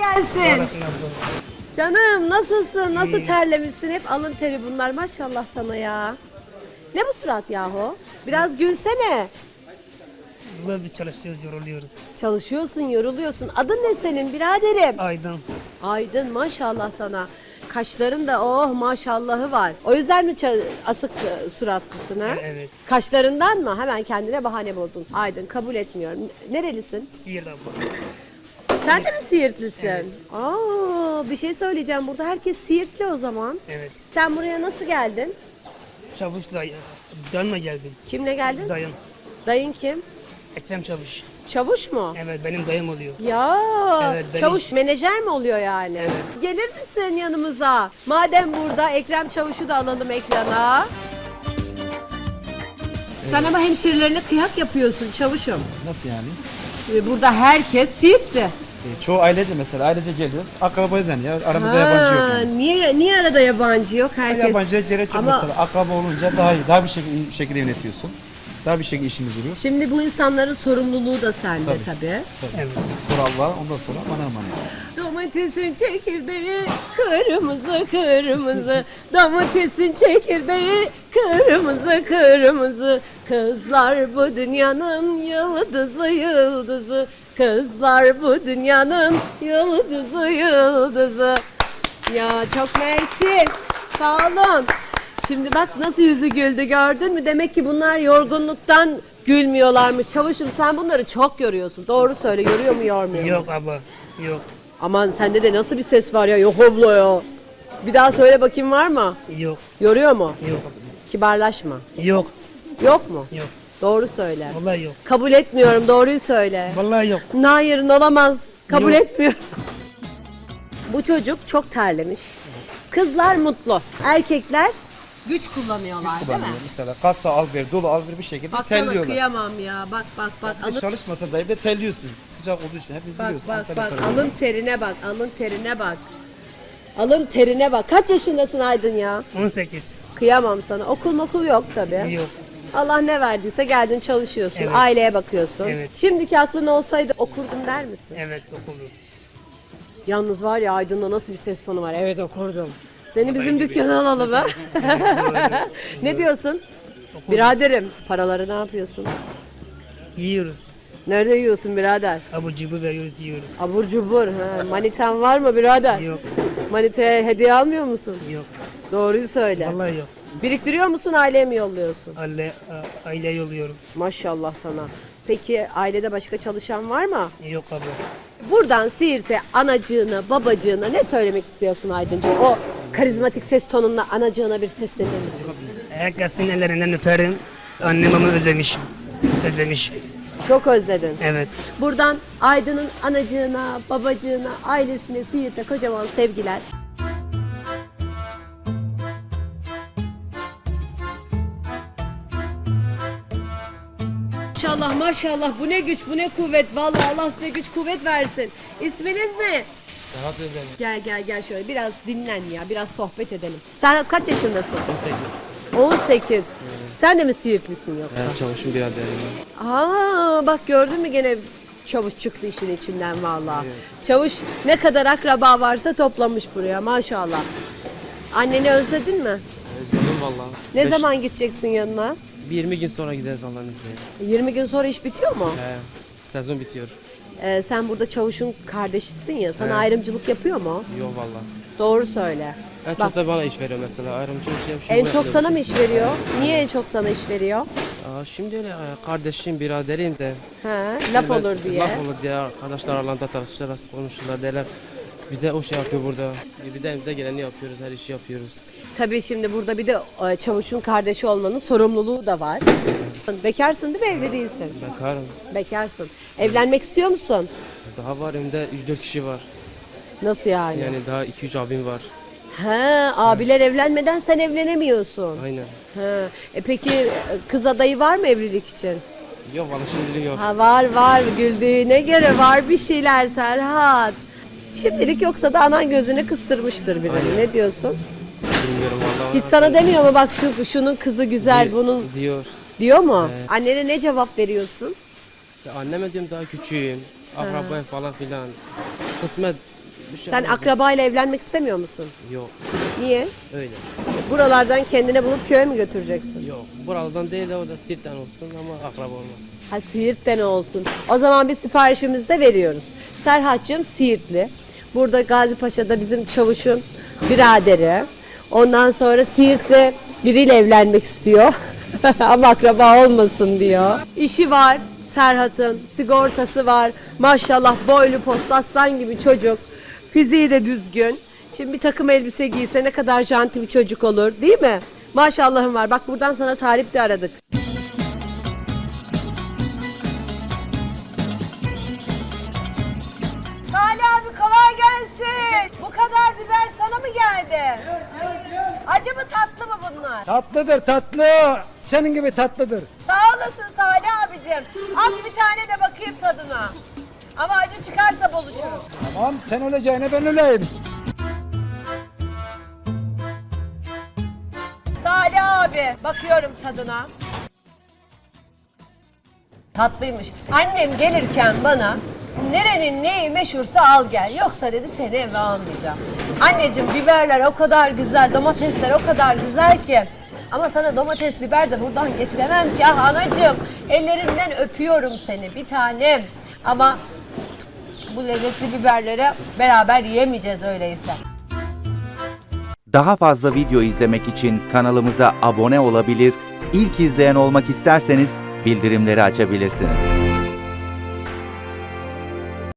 gelsin. Canım nasılsın? Nasıl terlemişsin? Hep alın teri bunlar maşallah sana ya. Ne bu surat yahu? Biraz gülsene. Abla biz çalışıyoruz, yoruluyoruz. Çalışıyorsun, yoruluyorsun. Adın ne senin biraderim? Aydın. Aydın maşallah sana. Kaşların da oh maşallahı var. O yüzden mi ça- asık e, suratlısın ha? Evet. Kaşlarından mı? Hemen kendine bahane buldun. Aydın kabul etmiyorum. Nerelisin? Abla. Sen de mi Siirtlisin? Aa, bir şey söyleyeceğim. Burada herkes Siirtli o zaman. Evet. Sen buraya nasıl geldin? Çavuşla dönme geldim. Kimle geldin? Dayım. Dayın kim? Ekrem Çavuş. Çavuş mu? Evet benim dayım oluyor. Ya Evet, ben çavuş menajer mi oluyor yani? Gelir misin yanımıza? Madem burada Ekrem Çavuş'u da alalım ekrana. Sen ama hemşerilerine kıyak yapıyorsun çavuşum. Nasıl yani? Ee, Burada herkes Siirtli. E, çoğu ailece mesela ailece geliyoruz. Akrabayız yani ya. Aramızda yabancı yok. Yani. Niye niye arada yabancı yok herkes? Yabancıya gerek yok Ama- mesela. Akraba olunca daha iyi. Daha bir şekilde, şekilde yönetiyorsun. Daha bir şekilde işimiz yürüyor. Şimdi bu insanların sorumluluğu da sende Tabii. tabii. Evet. Sonra Allah ondan sonra bana emanet. Domatesin çekirdeği kırmızı kırmızı Domatesin çekirdeği kırmızı kırmızı Kızlar bu dünyanın yıldızı yıldızı Kızlar bu dünyanın yıldızı yıldızı Ya çok mersi sağ olun Şimdi bak nasıl yüzü güldü gördün mü? Demek ki bunlar yorgunluktan gülmüyorlarmış. Çavuşum sen bunları çok yoruyorsun. Doğru söyle yoruyor mu yormuyor mu? Yok abla. Yok. Aman sende de nasıl bir ses var ya yok abla ya. Bir daha söyle bakayım var mı? Yok. Yoruyor mu? Yok. Kibarlaşma. Yok. Yok mu? Yok. Doğru söyle. Vallahi yok. Kabul etmiyorum doğruyu söyle. Vallahi yok. Hayır olamaz. Kabul Yok. etmiyorum. Bu çocuk çok terlemiş. Kızlar mutlu. Erkekler güç kullanıyorlar değil mi? Kullanıyor. Mesela kasa al ver, dolu al ver bir şekilde Baksana telliyorlar. kıyamam ya. Bak bak bak. De Alın, çalışmasa da evde telliyorsun. Sıcak olduğu için hepimiz bak biliyoruz. bak Antalya bak. tarafı. Alın terine bak. Alın terine bak. Alın terine bak. Kaç yaşındasın Aydın ya? 18. Kıyamam sana. Okul okul yok tabii. Yok. Allah ne verdiyse geldin çalışıyorsun. Evet. Aileye bakıyorsun. Evet. Şimdiki aklın olsaydı okurdum der misin? Evet okudum. Yalnız var ya Aydın'da nasıl bir ses tonu var. Evet okurdum. Seni bizim dükkana alalım ha. ne diyorsun? Biraderim paraları ne yapıyorsun? Yiyoruz. Nerede yiyorsun birader? Abu cubu veriyoruz yiyoruz. Abur cubur. Ha. Manitan var mı birader? Yok. Manitaya hediye almıyor musun? Yok. Doğruyu söyle. Vallahi yok. Biriktiriyor musun aileye mi yolluyorsun? Aile, a- aile yolluyorum. Maşallah sana. Peki ailede başka çalışan var mı? Yok abla. Buradan Siirt'e anacığına, babacığına ne söylemek istiyorsun Aydıncığım? O karizmatik ses tonunla anacığına bir seslenir misin? Herkesin ellerinden öperim. Annem ama özlemişim. Özlemişim. Çok özledin. Evet. Buradan Aydın'ın anacığına, babacığına, ailesine, Siirt'e kocaman sevgiler. Maşallah bu ne güç bu ne kuvvet vallahi Allah size güç kuvvet versin. İsminiz ne? Serhat Özdemir. Gel gel gel şöyle biraz dinlen ya biraz sohbet edelim. Sen kaç yaşındasın? 18. 18. Sen de mi Siirtlisin yoksa? Ben çavuşum biraderim. Aa bak gördün mü gene çavuş çıktı işin içinden vallahi. Çavuş ne kadar akraba varsa toplamış buraya maşallah. Anneni özledin mi? Özledim valla. Ne Beş- zaman gideceksin yanına? Bir 20 gün sonra gideriz Allah'ın izniyle. 20 gün sonra iş bitiyor mu? He. Sezon bitiyor. Ee, sen burada çavuşun kardeşisin ya. Sana Evet. ayrımcılık yapıyor mu? Yok valla. Doğru söyle. En Bak. çok da bana iş veriyor mesela. Ayrımcı bir şey, bir şey En çok yapıyor. sana mı iş veriyor? Niye en çok sana iş veriyor? Aa, şimdi öyle e, kardeşim, biraderim de. Ha, laf Ben- olur diye. Laf olur diye arkadaşlar aralarında tartışırlar, konuşurlar derler. Bize o şey yapıyor burada. E, Biz de bize geleni yapıyoruz, her işi yapıyoruz. Tabii şimdi burada bir de e, çavuşun kardeşi olmanın sorumluluğu da var. Bekarsın değil mi? Evli değilsin. Bekarım. Bekarsın. Evlenmek istiyor musun? Daha var evimde 3-4 kişi var. Nasıl yani? Yani daha 2-3 abim var. Ha, abiler evlenmeden sen evlenemiyorsun. Aynen. Ha. E peki e, kız adayı var mı evlilik için? Yok valla şimdilik yok. Ha var var güldüğüne göre var bir şeyler Serhat. Şimdilik yoksa da anan gözüne kıstırmıştır birini. Ne diyorsun? Bilmiyorum valla. Hiç sana demiyor mu bak şu şunun kızı güzel Di- bunun Diyor. diyor mu? Evet. Annene ne cevap veriyorsun? Ya anneme diyorum daha küçüğüm. Akrabaya falan filan. Kısmet Bir şey Sen olmaz. akrabayla evlenmek istemiyor musun? Yok Niye? öyle. Buralardan kendine bulup köye mi götüreceksin? Yok buralardan değil de o da Sirt'ten olsun ama akraba olmasın. Ha Siirt'ten olsun. O zaman biz siparişimizi de veriyoruz. Serhat'cığım Siirtli. Burada Gazi Paşa'da bizim çavuşun biraderi. Ondan sonra Siirt'te biriyle evlenmek istiyor. Ama akraba olmasın diyor. İşi var Serhat'ın, sigortası var. Maşallah boylu post aslan gibi çocuk. Fiziği de düzgün. Şimdi bir takım elbise giyse ne kadar janti bir çocuk olur değil mi? Maşallahım var. Bak buradan sana talip de aradık. Mı geldi? Acı mı tatlı mı bunlar? Tatlıdır tatlı. Senin gibi tatlıdır. Sağ olasın Salih abicim. Al bir tane de bakayım tadına. Ama acı çıkarsa buluşuruz. Tamam sen öleceğine ben öleyim. Salih abi bakıyorum tadına. Tatlıymış. Annem gelirken bana nerenin neyi meşhursa al gel. Yoksa dedi seni eve almayacağım. Anneciğim biberler o kadar güzel, domatesler o kadar güzel ki. Ama sana domates biber de buradan getiremem ki ah anacığım. Ellerinden öpüyorum seni bir tanem. Ama bu lezzetli biberleri beraber yiyemeyeceğiz öyleyse. Daha fazla video izlemek için kanalımıza abone olabilir, ilk izleyen olmak isterseniz bildirimleri açabilirsiniz.